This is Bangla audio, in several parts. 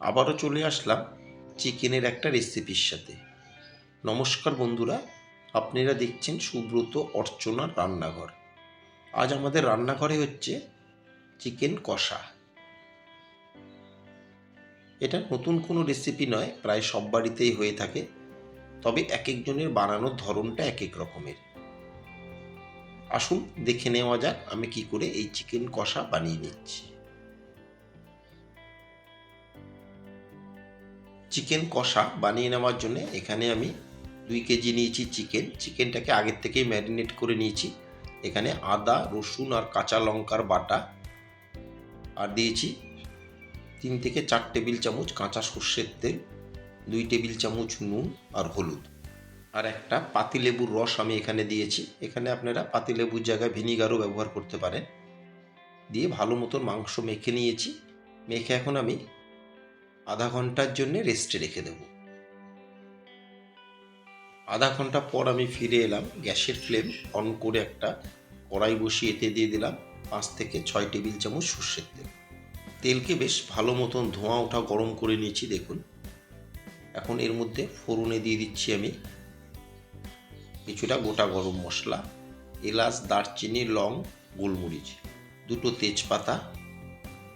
আবারও চলে আসলাম চিকেনের একটা রেসিপির সাথে। নমস্কার বন্ধুরা, আপনারা দেখছেন সুব্রত অর্চনার রান্নাঘর। আজ আমাদের রান্নাঘরে হচ্ছে চিকেন কষা। এটা নতুন কোনো রেসিপি নয়, প্রায় সব বাড়িতেই হয়ে থাকে। তবে এক একজনের বানানোর ধরনটা এক এক রকমের। আসুন দেখে নেওয়া যাক আমি কি করে এই চিকেন কষা বানিয়ে নিচ্ছি। চিকেন কষা বানিয়ে নেওয়ার জন্য এখানে আমি দুই কেজি নিয়েছি চিকেন। চিকেনটাকে আগের থেকেই ম্যারিনেট করে নিয়েছি। এখানে আদা, রসুন আর কাঁচা লঙ্কার বাটা। আর দিয়েছি তিন থেকে চার টেবিল চামচ কাঁচা সর্ষের তেল, দুই টেবিল চামচ নুন আর হলুদ। আর একটা পাতিলেবুর রস আমি এখানে দিয়েছি। এখানে আপনারা পাতিলেবুর জায়গায় ভিনিগারও ব্যবহার করতে পারেন। দিয়ে ভালো মতন মাংস মেখে নিয়েছি। মেখে এখন আমি আধা ঘণ্টার জন্য রেস্টে রেখে দেব। আধা ঘণ্টা পর আমি ফিরে এলাম, গ্যাসের ফ্লেম অন করে একটা কড়াই বসিয়ে এতে দিয়ে দিলাম পাঁচ থেকে ছয় টেবিল চামচ সর্ষের তেল। তেলকে বেশ ভালো মতন ধোঁয়া ওঠা গরম করে নিয়েছি, দেখুন। এখন এর মধ্যে ফোড়নে দিয়ে দিচ্ছি আমি কিছুটা গোটা গরম মশলা, এলাচ, দারচিনি, লং, গোলমরিচ, দুটো তেজপাতা,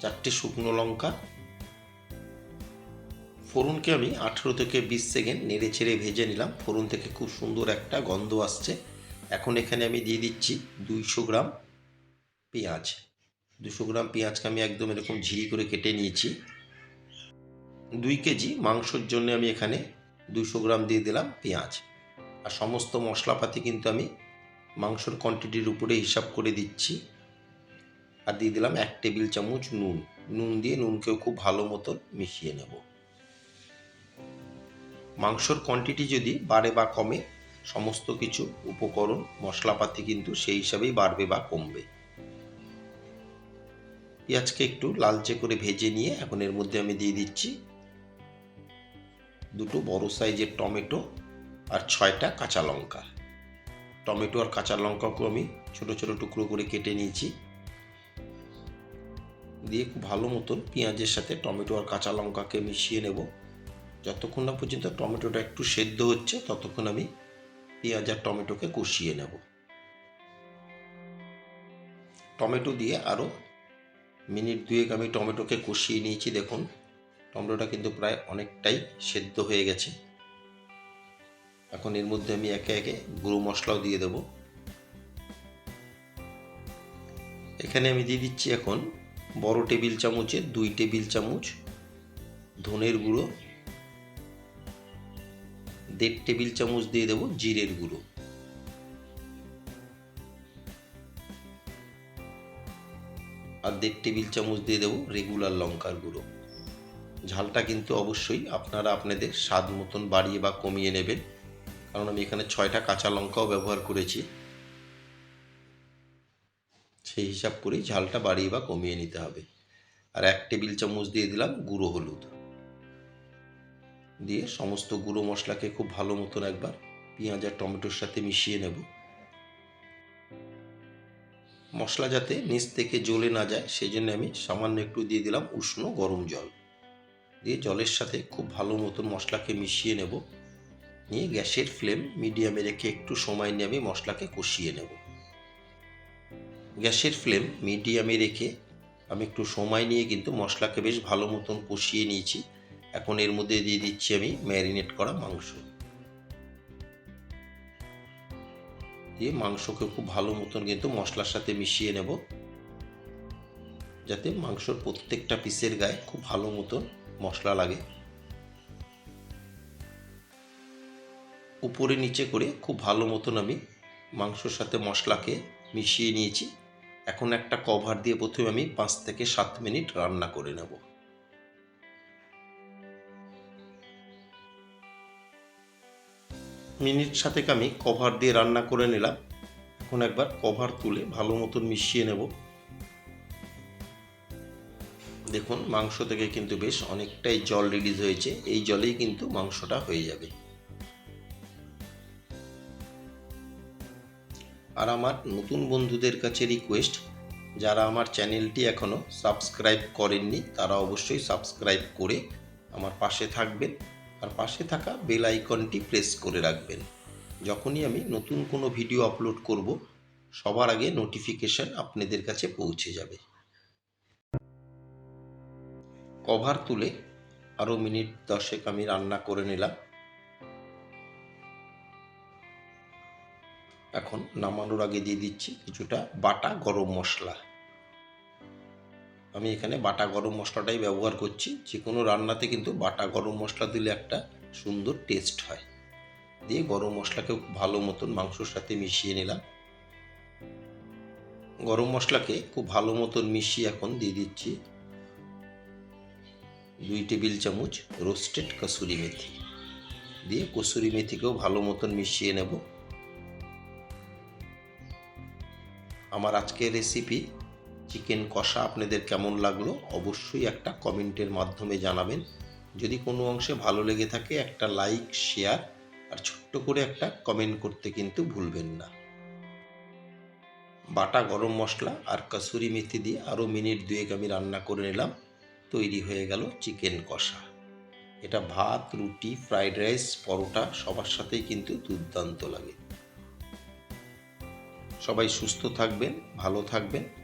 চারটে শুকনো লঙ্কা ফোড়নকে আমি আঠেরো থেকে বিশ সেকেন্ড নেড়ে ছেড়ে ভেজে নিলাম। ফোড়ন থেকে খুব সুন্দর একটা গন্ধ আসছে। এখন এখানে আমি দিয়ে দিচ্ছি দুইশো গ্রাম পেঁয়াজ। দুশো গ্রাম পেঁয়াজকে আমি একদম এরকম ঝিরি করে কেটে নিয়েছি। দুই কেজি মাংসর জন্য আমি এখানে দুশো গ্রাম দিয়ে দিলাম পেঁয়াজ। আর সমস্ত মশলাপাতি কিন্তু আমি মাংসর কোয়ান্টিটির উপরে হিসাব করে দিচ্ছি। আর দিয়ে দিলাম এক টেবিল চামচ নুন। নুন দিয়ে নুনকেও খুব ভালো মতন মিশিয়ে নেব। মাংসর কোয়ান্টিটি যদি বাড়ে বা কমে, সমস্ত কিছু উপকরণ, মশলাপাতি কিন্তু সেই হিসাবেই বাড়বে বা কমবে। পেঁয়াজকে একটু লালচে করে ভেজে নিয়ে এখন এর মধ্যে আমি দিয়ে দিচ্ছি দুটো বড় সাইজের টমেটো আর ছয়টা কাঁচা লঙ্কা। টমেটো আর কাঁচা লঙ্কাকেও আমি ছোট ছোট টুকরো করে কেটে নিয়েছি। দিয়ে খুব ভালো মতন পেঁয়াজের সাথে টমেটো আর কাঁচা লঙ্কাকে মিশিয়ে নেব। যতক্ষণ না পর্যন্ত টমেটোটা একটু সেদ্ধ হচ্ছে, ততক্ষণ আমি পেঁয়াজ আর টমেটোকে কষিয়ে নেব। টমেটো দিয়ে আরও মিনিট দুয়েক আমি টমেটোকে কষিয়ে নিয়েছি, দেখুন। টমেটোটা কিন্তু প্রায় অনেকটাই সেদ্ধ হয়ে গেছে। এখন এর মধ্যে আমি একে একে গুঁড়ো মশলাও দিয়ে দেব। এখানে আমি দিয়ে দিচ্ছি এখন বড় টেবিল চামচে দুই টেবিল চামচ ধনের গুঁড়ো দেড় টেবিল চামচ দিয়ে দেবো জিরের গুঁড়ো। আর দেড় টেবিল চামচ দিয়ে দেবো রেগুলার লঙ্কার গুঁড়ো। ঝালটা কিন্তু অবশ্যই আপনারা আপনাদের স্বাদ মতন বাড়িয়ে বা কমিয়ে নেবেন। কারণ আমি এখানে ছয়টা কাঁচা লঙ্কাও ব্যবহার করেছি। সেই হিসাব করেই ঝালটা বাড়িয়ে বা কমিয়ে নিতে হবে। আর এক টেবিল চামচ দিয়ে দিলাম গুঁড়ো হলুদ। দিয়ে সমস্ত গুঁড়ো মশলাকে খুব ভালো মতন একবার পেঁয়াজ আর টমেটোর সাথে মিশিয়ে নেব। মশলা যাতে নিচ থেকে জ্বলে না যায় সেই জন্য আমি সামান্য একটু দিয়ে দিলাম উষ্ণ গরম জল। দিয়ে জলের সাথে খুব ভালো মতন মশলাকে মিশিয়ে নেব। নিয়ে গ্যাসের ফ্লেম মিডিয়ামে রেখে একটু সময় নিয়ে আমি মশলাকে কষিয়ে নেব। গ্যাসের ফ্লেম মিডিয়ামে রেখে আমি একটু সময় নিয়ে কিন্তু মশলাকে বেশ ভালো মতন কষিয়ে নিয়েছি। এখন এর মধ্যে দিয়ে দিচ্ছি আমি ম্যারিনেট করা মাংস। দিয়ে মাংসকে খুব ভালো মতন কিন্তু মশলার সাথে মিশিয়ে নেব। যাতে মাংসর প্রত্যেকটা পিসের গায়ে খুব ভালো মতন মশলা লাগে। উপরে নিচে করে খুব ভালো মতন আমি মাংসর সাথে মশলাকে মিশিয়ে নিয়েছি। এখন একটা কভার দিয়ে প্রথমে আমি পাঁচ থেকে সাত মিনিট রান্না করে নেব। মিনিট সাতেক আমি কভার দিয়ে রান্না করে নিলাম। এখন একবার কভার তুলে ভালো মতন মিশিয়ে নেব। দেখুন, মাংস থেকে কিন্তু বেশ অনেকটাই জল রিলিজ হয়েছে। এই জলেই কিন্তু মাংসটা হয়ে যাবে। আর আমার নতুন বন্ধুদের কাছে রিকোয়েস্ট যারা আমার চ্যানেলটি এখনও সাবস্ক্রাইব করেননি, তারা অবশ্যই সাবস্ক্রাইব করে আমার পাশে থাকবেন। আর পাশে থাকা বেল আইকনটি প্রেস করে রাখবেন। যখনই আমি নতুন কোনো ভিডিও আপলোড করব, সবার আগে নোটিফিকেশন আপনাদের কাছে পৌঁছে যাবে। কভার তুলে আরও মিনিট দশেক আমি রান্না করে নিলাম। এখন নামানোর আগে দিয়ে দিচ্ছি কিছুটা বাটা গরম মশলা। আমি এখানে বাটা গরম মশলাটাই ব্যবহার করছি। যে কোনো রান্নাতে কিন্তু বাটা গরম মশলা দিলে একটা সুন্দর টেস্ট হয়। দিয়ে গরম মশলাকে ভালো মতন মাংসর সাথে মিশিয়ে নিলাম। গরম মশলাকে খুব ভালো মতন মিশিয়ে এখন দিয়ে দিচ্ছি দুই টেবিল চামচ রোস্টেড কসুরি মেথি। দিয়ে কসুরি মেথিকেও ভালো মতন মিশিয়ে নেব। আমার আজকের রেসিপি চিকেন কষা আপনাদের কেমন লাগল অবশ্যই একটা কমেন্টের মাধ্যমে জানাবেন। যদি কোনো অংশে ভালো লেগে থাকে, একটা লাইক, শেয়ার আর ছোট্ট করে একটা কমেন্ট করতে কিন্তু ভুলবেন না। বাটা গরম মশলা আর কসুরি মেথি দিয়ে আরও মিনিট দুয়েক আমি রান্না করে নিলাম। তৈরি হয়ে গেল চিকেন কষা। এটা ভাত, রুটি, ফ্রাইড রাইস, পরোটা সবার সাথেই কিন্তু দুর্দান্ত লাগে। সবাই সুস্থ থাকবেন, ভালো থাকবেন।